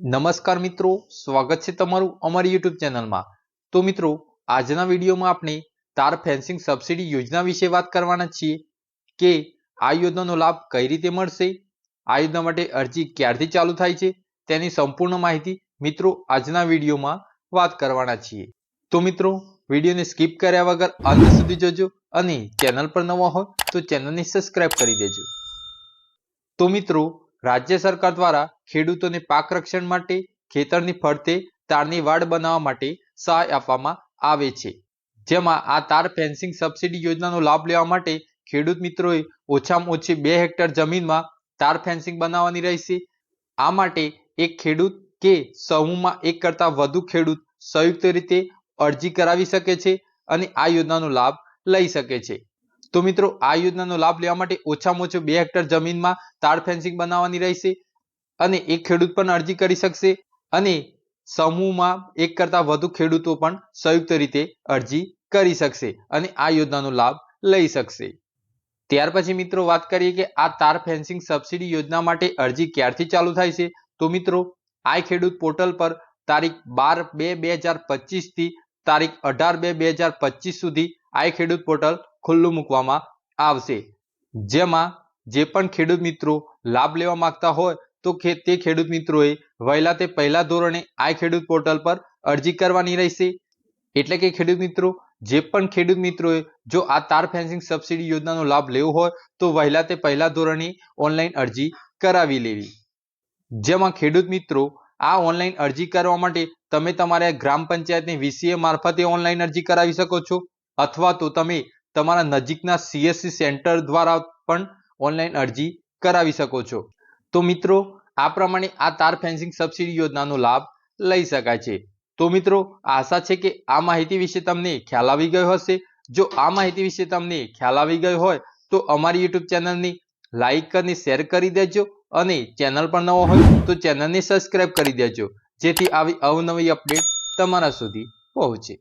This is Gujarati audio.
નમસ્કાર મિત્રો, સ્વાગત છે તમારું અમારી યુટ્યુબ ચેનલમાં. તો મિત્રો, આજના વિડીયોમાં આપણે તાર ફેન્સિંગ સબસિડી યોજના વિશે વાત કરવાના છીએ કે આ યોજનાનો લાભ કઈ રીતે મળશે, આ યોજના માટે અરજી ક્યારથી ચાલુ થાય છે, તેની સંપૂર્ણ માહિતી મિત્રો આજના વિડીયોમાં વાત કરવાના છીએ. તો મિત્રો, વિડીયોને સ્કીપ કર્યા વગર અંત સુધી જોજો અને ચેનલ પર નવા હોય તો ચેનલને સબસ્ક્રાઇબ કરી દેજો. તો મિત્રો રાજ્ય સરકાર દ્વારા ખેડૂતોને પાક રક્ષણ માટે, ખેતરની ફરતે, તારની વાડ બનાવવા માટે સહાય આપવામાં આવે છે. જેમાં આ તાર ફેન્સિંગ સબસિડી યોજનાનો લાભ લેવા માટે ખેડૂત મિત્રોએ ઓછામાં ઓછી બે હેક્ટર જમીનમાં તાર ફેન્સિંગ બનાવવાની રહેશે. આ માટે એક ખેડૂત કે સમૂહમાં એક કરતાં વધુ ખેડૂત સંયુક્ત રીતે અરજી કરાવી શકે છે અને આ યોજનાનો લાભ લઈ શકે છે. તો મિત્રો, આ યોજનાનો લાભ લેવા માટે ઓછામાં ઓછું બે હેક્ટર જમીનમાં તાર ફેન્સિંગ બનાવવાની રહેશે અને એક ખેડૂત પણ અરજી કરી શકશે અને સમૂહમાં એક કરતાં વધુ ખેડૂતો પણ સંયુક્ત રીતે અરજી કરી શકશે અને આ યોજનાનો લાભ લઈ શકશે. ત્યાર પછી મિત્રો, વાત કરીએ કે આ તાર ફેન્સિંગ સબસિડી યોજના માટે અરજી ક્યારથી ચાલુ થાય છે? તો મિત્રો, આ ખેડૂત પોર્ટલ પર તારીખ બાર બે બે હજાર પચીસથી તારીખ અઢાર બે બે હજાર પચીસ સુધી આ ખેડૂત પોર્ટલ ખુલ્લું મૂકવામાં આવશે. જેમાં જે પણ ખેડૂત મિત્રો લાભ લેવા માંગતા હોય તો તે ખેડૂત મિત્રોએ વહેલા તે પહેલા ધોરણે આ ખેડૂત પોર્ટલ પર અરજી કરવાની રહેશે. એટલે કે ખેડૂત મિત્રો, જે પણ ખેડૂત મિત્રોએ જો આ તાર ફેન્સિંગ સબસિડી યોજનાનો લાભ લેવો હોય તો વહેલા તે પહેલા ધોરણે ઓનલાઈન અરજી કરાવી લેવી. જેમાં ખેડૂત મિત્રો, આ ઓનલાઈન અરજી કરવા માટે તમે તમારા ગ્રામ પંચાયતની વીસીએ મારફતે ઓનલાઈન અરજી કરાવી શકો છો. અથવા તો તમે તમારા નજીકના સીએસસી સેન્ટર દ્વારા પણ ઓનલાઈન અરજી કરાવી શકો છો. તો મિત્રો, આ પ્રમાણે આ તાર ફેન્સિંગ સબસિડી યોજનાનો લાભ લઈ શકાય છે. તો મિત્રો, આશા છે કે આ માહિતી વિશે તમને ખ્યાલ આવી ગયો હશે. જો આ માહિતી વિશે તમને ખ્યાલ આવી ગયો હોય, તો અમારી યુટ્યુબ ચેનલની લાઈક અને શેર કરી દેજો અને ચેનલ પર નવો હોય, તો ચેનલને સબસ્ક્રાઇબ કરી દેજો, જેથી આવી અવનવી અપડેટ તમારા સુધી પહોંચે.